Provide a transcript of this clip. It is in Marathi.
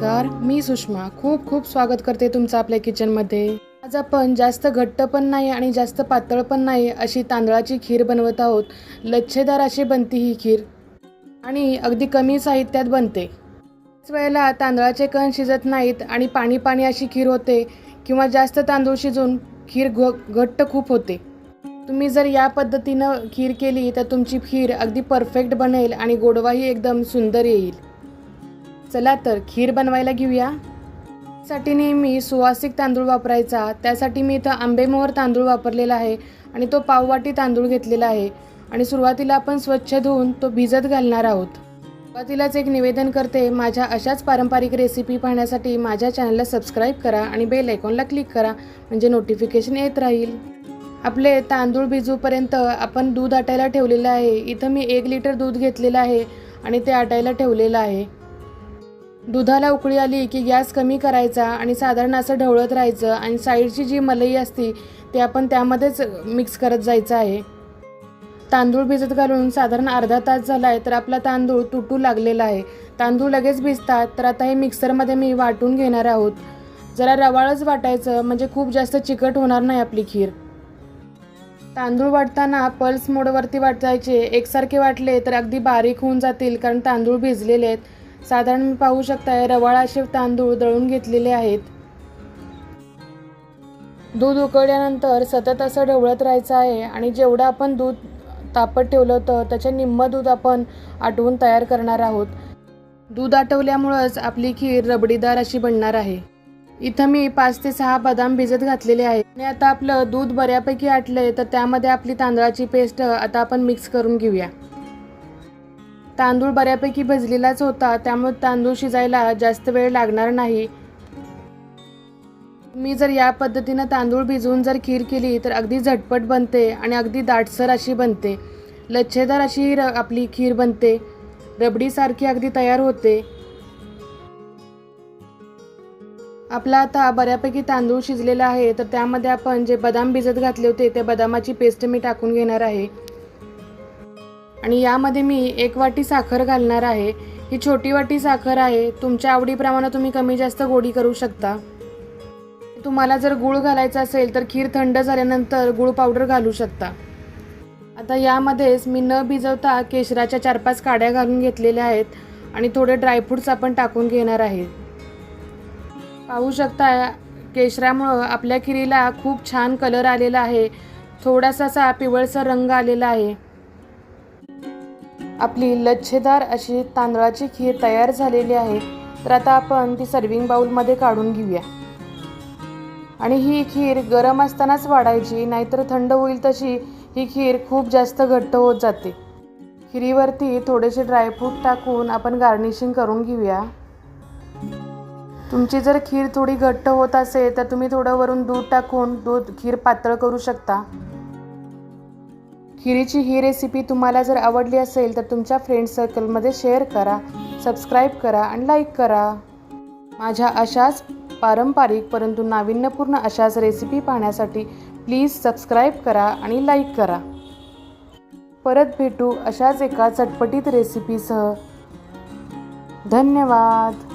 नमस्कार मी सुषमा. खूप खूप स्वागत करते तुमचं आपल्या किचनमध्ये. आज आपण जास्त घट्ट पण नाही आणि जास्त पातळ पण नाही अशी तांदळाची खीर बनवत आहोत. लच्छेदार अशी बनते ही खीर. आणि अगदी कमी साहित्यात बनते. त्याच वेळेला तांदळाचे कण शिजत नाहीत आणि पाणी पाणी अशी खीर होते किंवा जास्त तांदूळ शिजून खीर घ घट्ट खूप होते. तुम्ही जर या पद्धतीनं खीर केली तर तुमची खीर अगदी परफेक्ट बनेल आणि गोडवाही एकदम सुंदर येईल. चला तर खीर बनवायला घेऊया. साठी नेहमी सुवासिक तांदूळ वापरायचा. त्यासाठी मी इथं आंबेमोहर तांदूळ वापरलेला आहे आणि तो पाववाटी तांदूळ घेतलेला आहे. आणि सुरुवातीला आपण स्वच्छ धुवून तो भिजत घालणार आहोत. सुरुवातीलाच एक निवेदन करते माझ्या अशाच पारंपरिक रेसिपी पाहण्यासाठी माझ्या चॅनलला सबस्क्राईब करा आणि बेल आयकॉनला क्लिक करा म्हणजे नोटिफिकेशन येत राहील. आपले तांदूळ भिजूपर्यंत आपण दूध आटायला ठेवलेलं आहे. इथं मी एक लिटर दूध घेतलेलं आहे आणि ते आटायला ठेवलेलं आहे. दुधाला उकळी आली की गॅस कमी करायचा आणि साधारण असं ढवळत राहायचं आणि साईडची जी मलई असती ते आपण त्यामध्येच मिक्स करत जायचं आहे. तांदूळ भिजत घालून साधारण अर्धा तास झाला आहे तर आपला तांदूळ तुटू लागलेला आहे. तांदूळ लगेच भिजतात तर आता हे मिक्सरमध्ये मी वाटून घेणार आहोत. जरा रवाळच वाटायचं म्हणजे खूप जास्त चिकट होणार नाही आपली खीर. तांदूळ वाटताना पल्स मोडवरती वाटायचे. एकसारखे वाटले तर अगदी बारीक होऊन जातील कारण तांदूळ भिजलेले आहेत. साधारण पाहू शकताय रवाळ असे तांदूळ दळून घेतलेले आहेत. दूध उकळल्यानंतर सतत असं ढवळत राहायचं आहे आणि जेवढं आपण दूध तापत ठेवलं होतं त्याच्या निम्म दूध आपण आटवून तयार करणार आहोत. दूध आटवल्यामुळंच आपली खीर रबडीदार अशी बनणार आहे. इथं मी पाच ते सहा बदाम भिजत घातलेले आहेत. आणि आता आपलं दूध बऱ्यापैकी आटलंय तर त्यामध्ये आपली तांदळाची पेस्ट आता आपण मिक्स करून घेऊया. तांदूळ बऱ्यापैकी भिजलेलाच होता त्यामुळे तांदूळ शिजायला जास्त वेळ लागणार नाही. मी जर या पद्धतीनं तांदूळ भिजवून जर खीर केली तर अगदी झटपट बनते आणि अगदी दाटसर अशी बनते. लच्छेदार अशी र आपली खीर बनते. रबडीसारखी अगदी तयार होते. आपला आता बऱ्यापैकी तांदूळ शिजलेला आहे तर त्यामध्ये आपण जे बदाम भिजत घातले होते ते बदामाची पेस्ट मी टाकून घेणार आहे. आणि यामध्ये मी एक वाटी साखर घालणार आहे. ही छोटी वाटी साखर आहे. तुमच्या आवडीप्रमाणे तुम्ही कमी जास्त गोडी करू शकता. तुम्हाला जर गूळ घालायचा असेल तर खीर थंड झाल्यानंतर गूळ पावडर घालू शकता. आता यामध्येच मी न भिजवता केशराच्या चार पाच काड्या घालून घेतलेल्या आहेत आणि थोडे ड्रायफ्रूट्स आपण टाकून घेणार आहे. पाहू शकता केशरामुळं आपल्या खिरीला खूप छान कलर आलेला आहे. थोडासा असा पिवळसर रंग आलेला आहे. आपली लच्छेदार अशी तांदळाची खीर तयार झालेली आहे तर आता आपण ती सर्विंग बाउलमध्ये काढून घेऊया. आणि ही खीर गरम असतानाच वाढायची नाहीतर थंड होईल तशी ही खीर खूप जास्त घट्ट होत जाते. खिरीवरती थोडेसे ड्रायफ्रूट टाकून आपण गार्निशिंग करून घेऊया. तुमची जर खीर थोडी घट्ट होत असेल तर तुम्ही थोडं वरून दूध टाकून दूध खीर पातळ करू शकता. खिरीची ही रेसिपी तुम्हाला जर आवडली असेल तर तुमच्या फ्रेंड सर्कलमध्ये शेअर करा सबस्क्राईब करा आणि लाईक करा. माझ्या अशाच पारंपरिक परंतु नाविन्यपूर्ण अशाच रेसिपी पाहण्यासाठी प्लीज सबस्क्राईब करा आणि लाईक करा. परत भेटू अशाच एका चटपटीत रेसिपीसह धन्यवाद.